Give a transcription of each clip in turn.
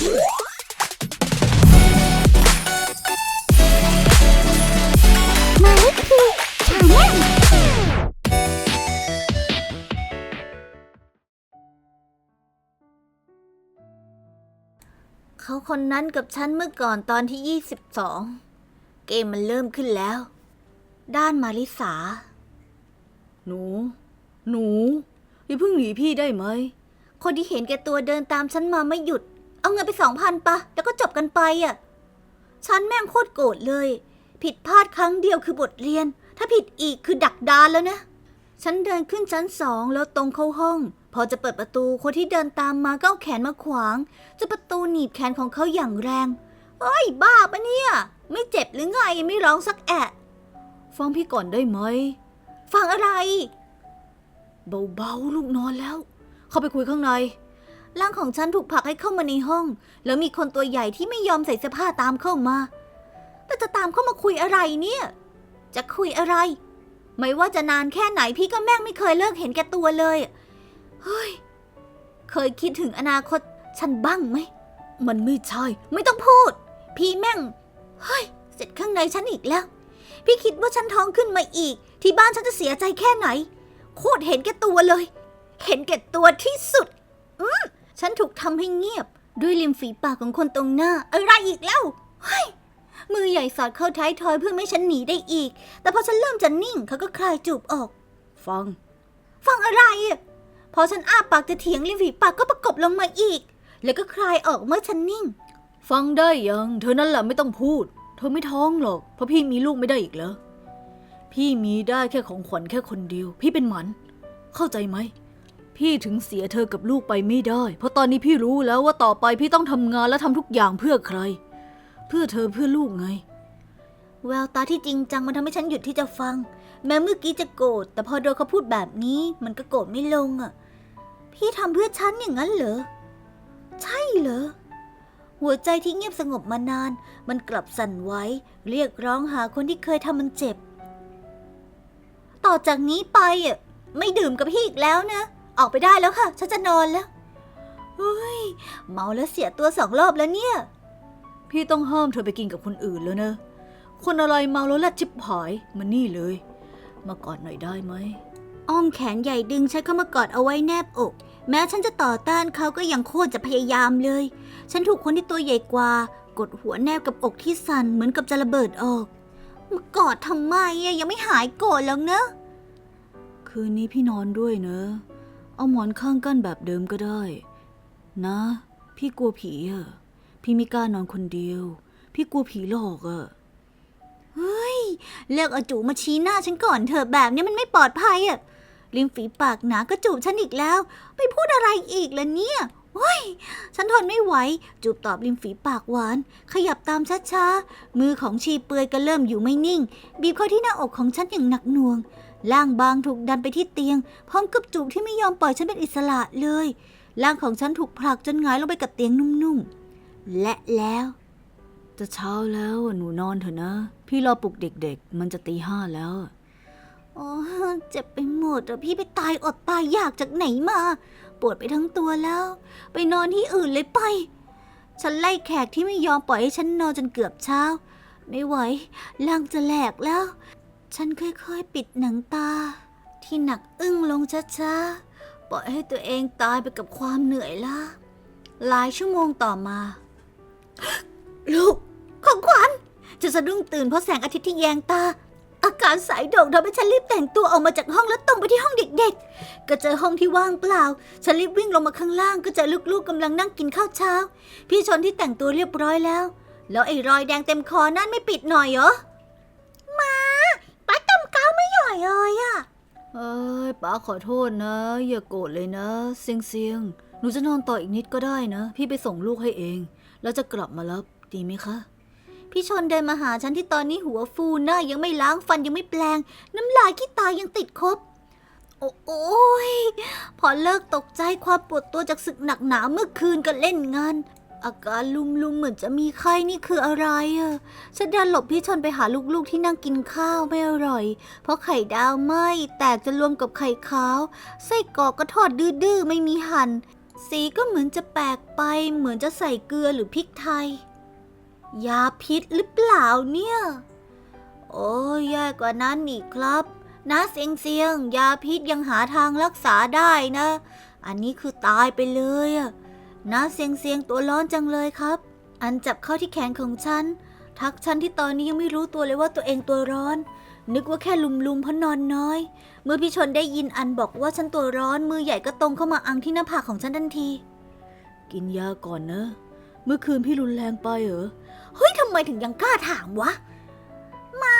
มาลิคีชาแนลเขาคนนั้นกับฉันเมื่อก่อนตอนที่ 22 เกมมันเริ่มขึ้นแล้ว ด้านมาริสา หนู หนู อย่าเพิ่งหนีพี่ได้ไหม คนที่เห็นแก่ตัวเดินตามฉันมาไม่หยุด เอาเงินไปสองพันปะ แล้วก็จบกันไปอะ ฉันแม่งโคตรโกรธเลย ผิดพลาดครั้งเดียวคือบทเรียน ถ้าผิดอีกคือดักดานแล้วนะ ฉันเดินขึ้นชั้นสองแล้วตรงเข้าห้อง พอจะเปิดประตูคนที่เดินตามมาก็เอาแขนมาขวางจนประตูหนีบแขนของเขาอย่างแรงเฮ้ยบ้าปะเนี่ย ไม่เจ็บหรือไงไม่ร้องสักแอะฟังพี่ก่อนได้ไหม ฟังอะไร เบาๆลูกนอนแล้ว เข้าไปคุยข้างใน ร่างของฉันถูกผลักให้เข้ามาในห้อง แล้วมีคนตัวใหญ่ที่ไม่ยอมใส่เสื้อผ้าตามเข้ามา แต่จะตามเข้ามาคุยอะไรเนี่ย จะคุยอะไร ไม่ว่าจะนานแค่ไหนพี่ก็แม่งไม่เคยเลิกเห็นแก่ตัวเลย เฮ้ย เคยคิดถึงอนาคตฉันบ้างไหม มันไม่ใช่ ไม่ต้องพูด พี่แม่ง เฮ้ย เสร็จข้างในฉันอีกแล้ว พี่คิดว่าฉันท้องขึ้นมาอีก ที่บ้านฉันจะเสียใจแค่ไหน โคตรเห็นแก่ตัวเลย เห็นแก่ตัวที่สุด อืม ฉันถูกทำให้เงียบ ด้วยริมฝีปากของคนตรงหน้า อะไรอีกแล้วเฮ้ยมือใหญ่สอดเข้าท้ายทอยเพื่อไม่ให้ฉันหนีได้อีก แต่พอฉันเริ่มจะนิ่งเขาก็คลายจูบออก ฟัง ฟังอะไรอะพอฉันอ้าปากจะเถียงริมฝีปากก็ประกบลงมาอีก แล้วก็คลายออกเมื่อฉันนิ่ง ฟังได้ยัง เธอนั่นแหละไม่ต้องพูด เธอไม่ท้องหรอก เพราะพี่มีลูกไม่ได้อีกแล้วพี่มีได้แค่ของขวัญแค่คนเดียว พี่เป็นหมัน เข้าใจไหม พี่ถึงเสียเธอกับลูกไปไม่ได้ เพราะตอนนี้พี่รู้แล้วว่าต่อไปพี่ต้องทำงานและทำทุกอย่างเพื่อใคร เพื่อเธอเพื่อลูกไง แววตาที่จริงจังมันทำให้ฉันหยุดที่จะฟัง แม้เมื่อกี้จะโกรธแต่พอโดนเขาพูดแบบนี้มันก็โกรธไม่ลงอะ พี่ทำเพื่อฉันอย่างนั้นเหรอ ใช่เหรอ หัวใจที่เงียบสงบมานาน มันกลับสั่นไหวเรียกร้องหาคนที่เคยทำมันเจ็บ ต่อจากนี้ไปอะไม่ดื่มกับพี่อีกแล้วนะ ออกไปได้แล้วค่ะ ฉันจะนอนแล้วเฮ้ยเมาแล้วเสียตัวสองรอบแล้วเนี่ย พี่ต้องห้ามเธอไปกินกับคนอื่นแล้วนะคนอะไรเมาแล้วละจิบหายมานี่เลย มากอดหน่อยได้ไหมอ้อมแขนใหญ่ดึงฉันเข้ามากอดเอาไว้แนบอก แม้ฉันจะต่อต้านเขาก็ยังโคตรจะพยายามเลย ฉันถูกคนที่ตัวใหญ่กว่า กดหัวแนบกับอกที่สั่นเหมือนกับจะระเบิดออกมากอดทำไมอะยังไม่หายโกรธแล้วเนอะคืนนี้พี่นอนด้วยเนอะ เอาหมอนข้างกั้นแบบเดิมก็ได้ นะ พี่กลัวผีอะพี่ไม่กล้านอนคนเดียว พี่กลัวผีหลอกอะเลิกเอาจูมาชี้หน้าฉันก่อนเถอะแบบนี้มันไม่ปลอดภัยอะริมฝีปากหนาก็จูบฉันอีกแล้ว ไปพูดอะไรอีกล่ะเนี่ยโอ้ยฉันทนไม่ไหว จูบตอบริมฝีปากหวาน ขยับตามช้าๆ มือของชีเปลือยก็เริ่มอยู่ไม่นิ่ง บีบเข้าที่หน้าอกของฉันอย่างหนักหน่วง ร่างบางถูกดันไปที่เตียง พร้อมกับจูบที่ไม่ยอมปล่อยฉันเป็นอิสระเลยร่างของฉันถูกผลักจนหงายลงไปกับเตียงนุ่มๆ และแล้ว จะเช้าแล้วอะหนูนอนเถอะนะ พี่รอปลุกเด็กๆ มันจะตีห้าแล้วอะโอ้เจ็บไปหมดอะพี่ไปตายอดตายอยากจากไหนมา ปวดไปทั้งตัวแล้ว ไปนอนที่อื่นเลยไป ฉันไล่แขกที่ไม่ยอมปล่อยให้ฉันนอนจนเกือบเช้า ไม่ไหวล่างจะแหลกแล้ว ฉันค่อยๆปิดหนังตา ที่หนักอึ้งลงช้าๆ ปล่อยให้ตัวเองตายไปกับความเหนื่อยล้าหลายชั่วโมงต่อมา ลูกของขวัญจะสะดุ้งตื่นเพราะแสงอาทิตย์ที่แยงตา อาการสายโด่งทำให้ฉันรีบแต่งตัวออกมาจากห้องแล้วตรงไปที่ห้องเด็กๆ ก็เจอห้องที่ว่างเปล่า ฉันรีบวิ่งลงมาข้างล่างก็เจอลูกๆกำลังนั่งกินข้าวเช้า พี่ชนที่แต่งตัวเรียบร้อยแล้ว แล้วไอ้รอยแดงเต็มคอนั่นไม่ปิดหน่อยเหรอ เลยอะเอ้ยป้าขอโทษนะ อย่าโกรธเลยนะเซียงเซียงๆหนูจะนอนต่ออีกนิดก็ได้นะ พี่ไปส่งลูกให้เอง แล้วจะกลับมารับดีไหมคะ พี่ชนเดินมาหาฉันที่ตอนนี้หัวฟูหน้ายังไม่ล้างฟันยังไม่แปลง น้ำลายขี้ตายังติดครบโอ้โอ้ยพอเลิกตกใจความปวดตัวจากศึกหนักหนาเมื่อคืนก็เล่นงาน อาการลุมๆเหมือนจะมีไข้นี่คืออะไรอะฉันเดินหลบพี่ชนไปหาลูกๆที่นั่งกินข้าวไม่อร่อย เพราะไข่ดาวไหมแตกจะรวมกับไข่ขาวไส้กรอกก็ทอดดื้อๆไม่มีหัน่นสีก็เหมือนจะแปลกไป เหมือนจะใส่เกลือหรือพริกไทย ยาพิษหรือเปล่าเนี่ย โอ้ยแย่กว่านั้นอีกครับนะเสียงเสียงยาพิษยังหาทางรักษาได้นะ อันนี้คือตายไปเลยอะ นะเสียงเสียงตัวร้อนจังเลยครับ อันจับเข้าที่แขนของฉัน ทักฉันที่ตอนนี้ยังไม่รู้ตัวเลยว่าตัวเองตัวร้อน นึกว่าแค่ลุมๆเพราะนอนน้อย เมื่อพี่ชนได้ยินอันบอกว่าฉันตัวร้อน มือใหญ่ก็ตรงเข้ามาอังที่หน้าผากของฉันทันที กินยาก่อนนะ เมื่อคืนพี่รุนแรงไปเหรอ เฮ้ยทำไมถึงยังกล้าถามวะ มา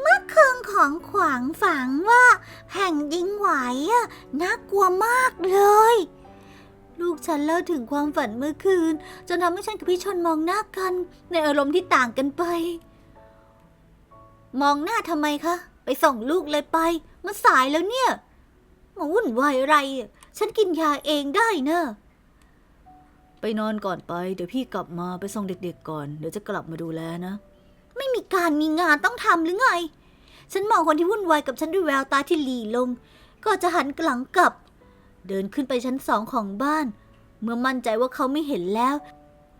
เมื่อคืนของขวางฝังว่าแผ่นดินไหวอะน่ากลัวมากเลย ลูกฉันเล่าถึงความฝันเมื่อคืน จนทำให้ฉันกับพี่ชนมองหน้ากัน ในอารมณ์ที่ต่างกันไป มองหน้าทำไมคะ ไปส่งลูกเลยไป มันสายแล้วเนี่ยมาวุ่นวายอะไร ฉันกินยาเองได้เนอะไปนอนก่อนไป เดี๋ยวพี่กลับมาไปส่งเด็ก ๆ ก่อน เดี๋ยวจะกลับมาดูแลนะ ไม่มีการมีงานต้องทำหรือไง ฉันมองคนที่วุ่นวายกับฉันด้วยแววตาที่หลีลง ก็จะหันกลังกลับ เดินขึ้นไปชั้นสองของบ้าน เมื่อมั่นใจว่าเขาไม่เห็นแล้ว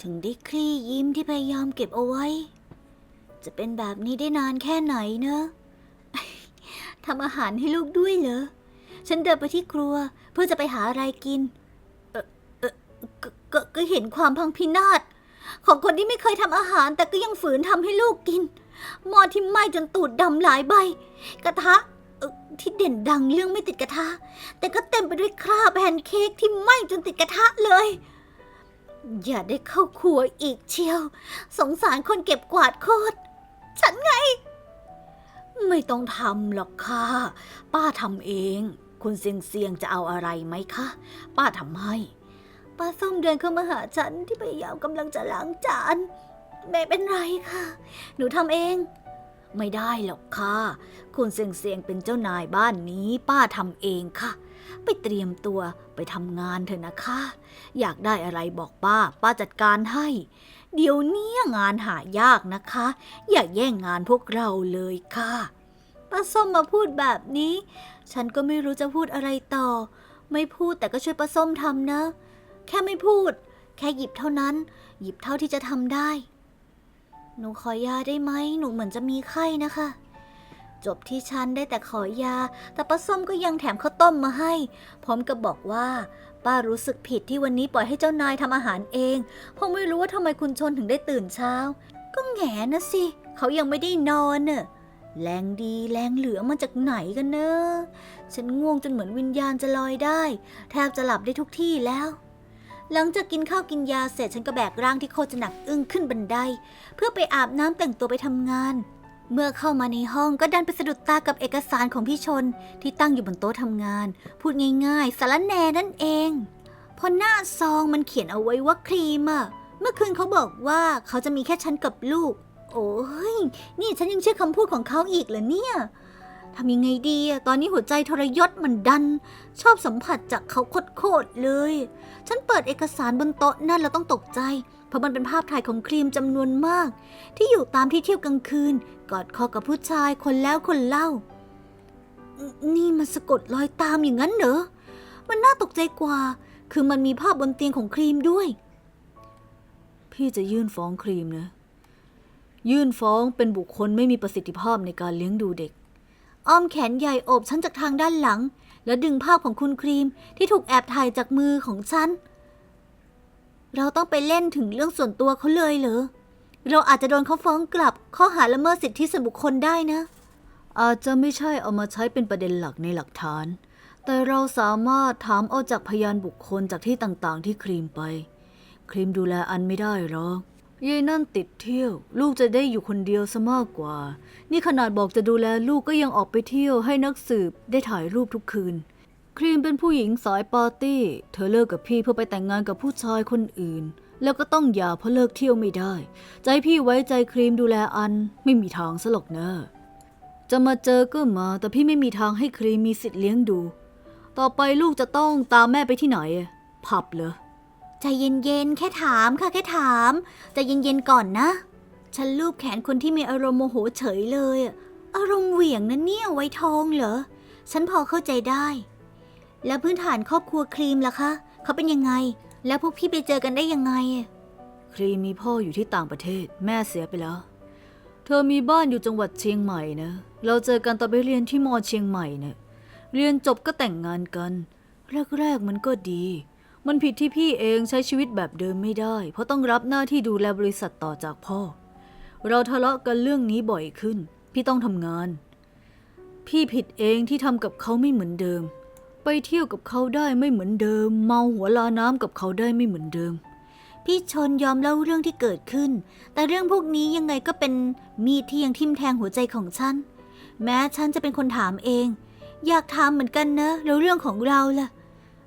ถึงได้คลี่ยิ้มที่พยายามเก็บเอาไว้ จะเป็นแบบนี้ได้นานแค่ไหนเนอะทำอาหารให้ลูกด้วยเหรอ ฉันเดินไปที่ครัวเพื่อจะไปหาอะไรกิน เออเออก็ก็ก็เห็นความพังพินาศของคนที่ไม่เคยทำอาหารแต่ก็ยังฝืนทำให้ลูกกินหม้อที่ไหม้จนตูดดำหลายใบ กระทะ เอ่อที่เด่นดังเรื่องไม่ติดกระทะ แต่ก็เต็มไปด้วยคราบแพนเค้กที่ไหม้จนติดกระทะเลย อย่าได้เข้าครัวอีกเชียว สงสารคนเก็บกวาดโคตร ฉันไง ไม่ต้องทำหรอกค่ะ ป้าทำเอง คุณเซียงเซียงจะเอาอะไรไหมคะ ป้าทำให้ ป้าส้มเดินเข้ามาหาฉันที่พยายามกำลังจะล้างจาน ไม่เป็นไรค่ะ หนูทำเอง ไม่ได้หรอกค่ะ คุณเซียงเซียงเป็นเจ้านายบ้านนี้ป้าทำเองค่ะ ไปเตรียมตัวไปทำงานเถอะนะคะ อยากได้อะไรบอกป้า ป้าจัดการให้ เดี๋ยวนี้งานหายากนะคะ อย่าแย่งงานพวกเราเลยค่ะป้าส้มมาพูดแบบนี้ ฉันก็ไม่รู้จะพูดอะไรต่อ ไม่พูดแต่ก็ช่วยป้าส้มทำนะ แค่ไม่พูด แค่หยิบเท่านั้น หยิบเท่าที่จะทำได้ หนูขอยาได้ไหม หนูเหมือนจะมีไข้นะคะ จบที่ฉันได้แต่ขอยา แต่ป้าส้มก็ยังแถมข้าวต้มมาให้ พร้อมกับบอกว่า ป้ารู้สึกผิดที่วันนี้ปล่อยให้เจ้านายทำอาหารเองเพราะไม่รู้ว่าทำไมคุณชนถึงได้ตื่นเช้า ก็แหงนะสิ เขายังไม่ได้นอนเน่ะแรงดีแรงเหลือมาจากไหนกันเนอะ ฉันง่วงจนเหมือนวิญญาณจะลอยได้ แทบจะหลับได้ทุกที่แล้ว หลังจากกินข้าวกินยาเสร็จฉันก็แบกร่างที่โคตรจะหนักอึ้งขึ้นบันได เพื่อไปอาบน้ำแต่งตัวไปทำงาน เมื่อเข้ามาในห้องก็ดันไปสะดุดตากับเอกสารของพี่ชนที่ตั้งอยู่บนโต๊ะทำงาน พูดง่ายๆสารแนนั่นเองพอหน้าซองมันเขียนเอาไว้ว่าครีมอะเมื่อคืนเขาบอกว่าเขาจะมีแค่ฉันกับลูก โอ้ย นี่ฉันยังเชื่อคำพูดของเขาอีกเหรอเนี่ย ทำยังไงดีอะตอนนี้หัวใจทรยศมันดัน ชอบสัมผัสจากเขาโคตรเลย ฉันเปิดเอกสารบนโต๊ะนั่นแล้วต้องตกใจ เพราะมันเป็นภาพถ่ายของครีมจำนวนมาก ที่อยู่ตามที่เที่ยวกลางคืน กอดคอกับผู้ชายคนแล้วคนเล่า นี่มันสะกดรอยตามอย่างนั้นเหรอ มันน่าตกใจกว่า คือมันมีภาพบนเตียงของครีมด้วย พี่จะยื่นฟ้องครีมนะ ยื่นฟ้องเป็นบุคคลไม่มีประสิทธิภาพในการเลี้ยงดูเด็ก อ้อมแขนใหญ่โอบฉันจากทางด้านหลัง แล้วดึงภาพของคุณครีมที่ถูกแอบถ่ายจากมือของฉัน เราต้องไปเล่นถึงเรื่องส่วนตัวเขาเลยเหรอ เราอาจจะโดนเขาฟ้องกลับข้อหาละเมิดสิทธิส่วนบุคคลได้นะ อาจจะไม่ใช่เอามาใช้เป็นประเด็นหลักในหลักฐาน แต่เราสามารถถามเอาจากพยานบุคคลจากที่ต่างๆ ที่ครีมไป ครีมดูแลอันไม่ได้หรอก ยายนั่นติดเที่ยว ลูกจะได้อยู่คนเดียวซะมากกว่า นี่ขนาดบอกจะดูแลลูกก็ยังออกไปเที่ยวให้นักสืบได้ถ่ายรูปทุกคืน ครีมเป็นผู้หญิงสายปาร์ตี้ เธอเลิกกับพี่เพื่อไปแต่งงานกับผู้ชายคนอื่น แล้วก็ต้องหย่าเพราะเลิกเที่ยวไม่ได้ ใจพี่ไว้ใจครีมดูแลอันไม่มีทางสลกเนอะจะมาเจอก็มา แต่พี่ไม่มีทางให้ครีมมีสิทธิ์เลี้ยงดู ต่อไปลูกจะต้องตามแม่ไปที่ไหนผับเหรอ ใจเย็นๆ แค่ถามค่ะแค่ถามใจเย็นๆก่อนนะ ฉันลูบแขนคนที่มีอารมณ์โมโหเฉยเลยอะอารมณ์เหวี่ยงนะเนี่ยไว้ทองเหรอ ฉันพอเข้าใจได้ แล้วพื้นฐานครอบครัวครีมล่ะคะ เขาเป็นยังไง แล้วพวกพี่ไปเจอกันได้ยังไง ครีมมีพ่ออยู่ที่ต่างประเทศ แม่เสียไปแล้ว เธอมีบ้านอยู่จังหวัดเชียงใหม่นะ เราเจอกันตอนไปเรียนที่มอเชียงใหม่เนะเรียนจบก็แต่งงานกัน แรกๆมันก็ดี มันผิดที่พี่เองใช้ชีวิตแบบเดิมไม่ได้ เพราะต้องรับหน้าที่ดูแลบริษัทต่อจากพ่อ เราทะเลาะกันเรื่องนี้บ่อยขึ้น พี่ต้องทำงาน พี่ผิดเองที่ทำกับเขาไม่เหมือนเดิม ไปเที่ยวกับเขาได้ไม่เหมือนเดิม เมาหัวลาน้ำกับเขาได้ไม่เหมือนเดิม พี่ชนยอมเล่าเรื่องที่เกิดขึ้น แต่เรื่องพวกนี้ยังไงก็เป็นมีดที่ยังทิ่มแทงหัวใจของฉัน แม้ฉันจะเป็นคนถามเอง อยากถามเหมือนกันนะแล้วเรื่องของเราล่ะ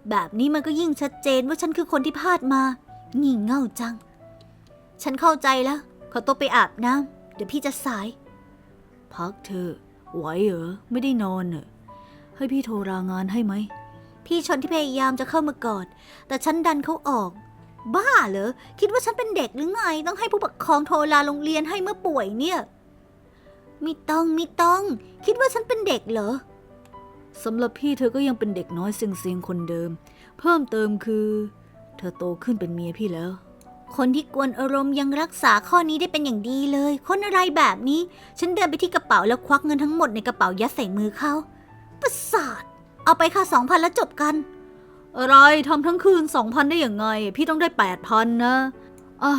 แบบนี้มันก็ยิ่งชัดเจนว่าฉันคือคนที่พลาดมา งี่เง่าจัง ฉันเข้าใจแล้ว ขอตัวไปอาบน้ำเดี๋ยวพี่จะสาย พักเถอไหวเหรอ ไม่ได้นอนเหรอ ให้พี่โทรรางานให้ไหม พี่ชนที่พยายามจะเข้ามากอด แต่ฉันดันเขาออก บ้าเหรอ คิดว่าฉันเป็นเด็กหรือไง ต้องให้ผู้ปกครองโทรลาโรงเรียนให้เมื่อป่วยเนี่ย ไม่ต้องไม่ต้อง คิดว่าฉันเป็นเด็กเหรอ สำหรับพี่เธอก็ยังเป็นเด็กน้อยเซ็งๆคนเดิม เพิ่มเติมคือ เธอโตขึ้นเป็นเมียพี่แล้ว คนที่กวนอารมณ์ยังรักษาข้อนี้ได้เป็นอย่างดีเลย คนอะไรแบบนี้ ฉันเดินไปที่กระเป๋าแล้วควักเงินทั้งหมดในกระเป๋ายัดใส่มือเขาประสาท เอาไปค่ะสองพันแล้วจบกัน อะไรทำทั้งคืนสองพันได้ยังไง พี่ต้องได้แปดพันนะอะ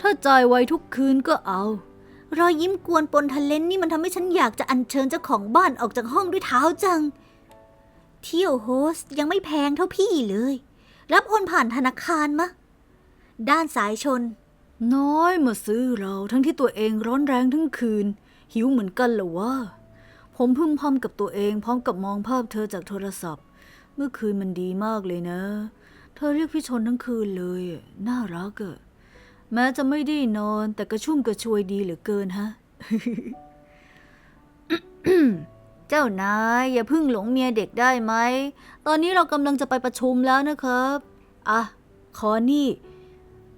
ถ้าจ่ายไวทุกคืนก็เอารอยยิ้มกวนปนทะเลนนี่มันทำให้ฉันอยากจะอัญเชิญเจ้าของบ้านออกจากห้องด้วยเท้าจัง เที่ยวโฮสต์ยังไม่แพงเท่าพี่เลย รับโอนผ่านธนาคารมะ ด้านสายชน น้อยมาซื้อเราทั้งที่ตัวเองร้อนแรงทั้งคืน หิวเหมือนกันเหรอวะ ผมพึมพำกับตัวเองพร้อมกับมองภาพเธอจากโทรศัพท์ เมื่อคืนมันดีมากเลยนะ เธอเรียกพี่ชนทั้งคืนเลย น่ารักอะแม้จะไม่ได้นอนแต่กระชุ่มกระชวยดีเหลือเกินฮะ เจ้านายอย่าพึ่งหลงเมียเด็กได้ไหม ตอนนี้เรากำลังจะไปประชุมแล้วนะครับ อะขอนี่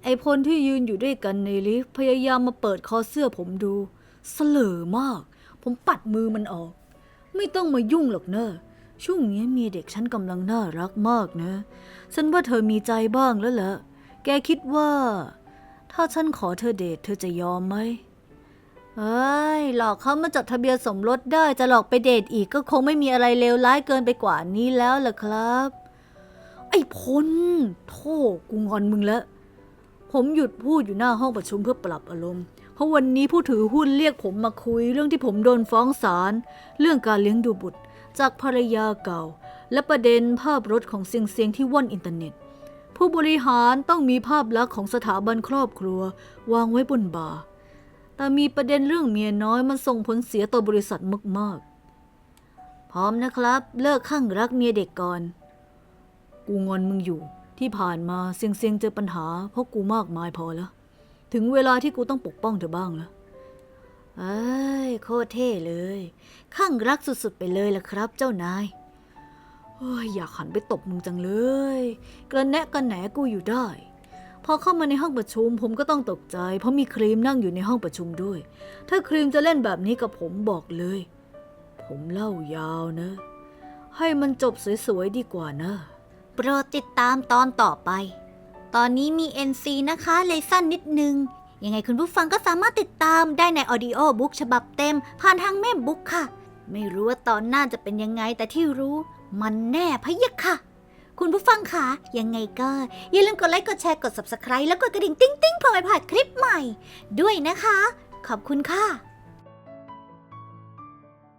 ไอพลที่ยืนอยู่ด้วยกันในลิฟต์พยายามมาเปิดคอเสื้อผมดูเสลอมาก ผมปัดมือมันออก ไม่ต้องมายุ่งหรอกเนอะช่วงนี้มีเด็กฉันกำลังน่ารักมากนะ ฉันว่าเธอมีใจบ้างแล้วแหละแกคิดว่า ถ้าฉันขอเธอเดทเธอจะยอมไหม เอ้ยหลอกเขามาจดทะเบียนสมรสได้จะหลอกไปเดทอีกก็คงไม่มีอะไรเลวร้ายเกินไปกว่านี้แล้วล่ะครับ ไอ้พลโธ่กูงอนมึงแล้ว ผมหยุดพูดอยู่หน้าห้องประชุมเพื่อปรับอารมณ์ เพราะวันนี้ผู้ถือหุ้นเรียกผมมาคุย เรื่องที่ผมโดนฟ้องศาลเรื่องการเลี้ยงดูบุตร จากภรรยาเก่า และประเด็นภาพรถของเซียงเซียงที่ว่อนอินเทอร์เน็ต ผู้บริหารต้องมีภาพลักษณ์ของสถาบันครอบครัว วางไว้บนบ่า แต่มีประเด็นเรื่องเมียน้อยมันส่งผลเสียต่อบริษัทมากๆ พร้อมนะครับ เลิกข้างรักเมียเด็กก่อน กูงอนมึงอยู่ ที่ผ่านมาเซียงเซียงเจอปัญหาเพราะกูมากมายพอแล้ว ถึงเวลาที่กูต้องปกป้องเธอบ้างแล้วเอ้ยโคตรเท่เลย ข้างรักสุดๆไปเลยล่ะครับ เจ้านายอ้ยอยากหันไปตบมึงจังเลย กระแนะกระแหนกูอยู่ได้ พอเข้ามาในห้องประชุม ผมก็ต้องตกใจ เพราะมีครีมนั่งอยู่ในห้องประชุมด้วย ถ้าครีมจะเล่นแบบนี้กับผมบอกเลย ผมเล่ายาวนะ ให้มันจบสวยๆดีกว่านะ โปรดติดตามตอนต่อไป ตอนนี้มี NC นะคะเลยสั้นนิดนึง ยังไงคุณผู้ฟังก็สามารถติดตามได้ใน Audio Book ฉบับเต็ม ผ่านทางแม่บุ๊กค่ะ ไม่รู้ว่าตอนหน้าจะเป็นยังไงแต่ที่รู้ มันแน่พะยะค่ะ คุณผู้ฟังคะยังไงก็ อย่าลืมกดไลค์กดแชร์กด Subscribe แล้วกดกระดิ่ง ติ๊งติ๊งๆเพื่อไม่พลาดคลิปใหม่ ด้วยนะคะ ขอบคุณค่ะ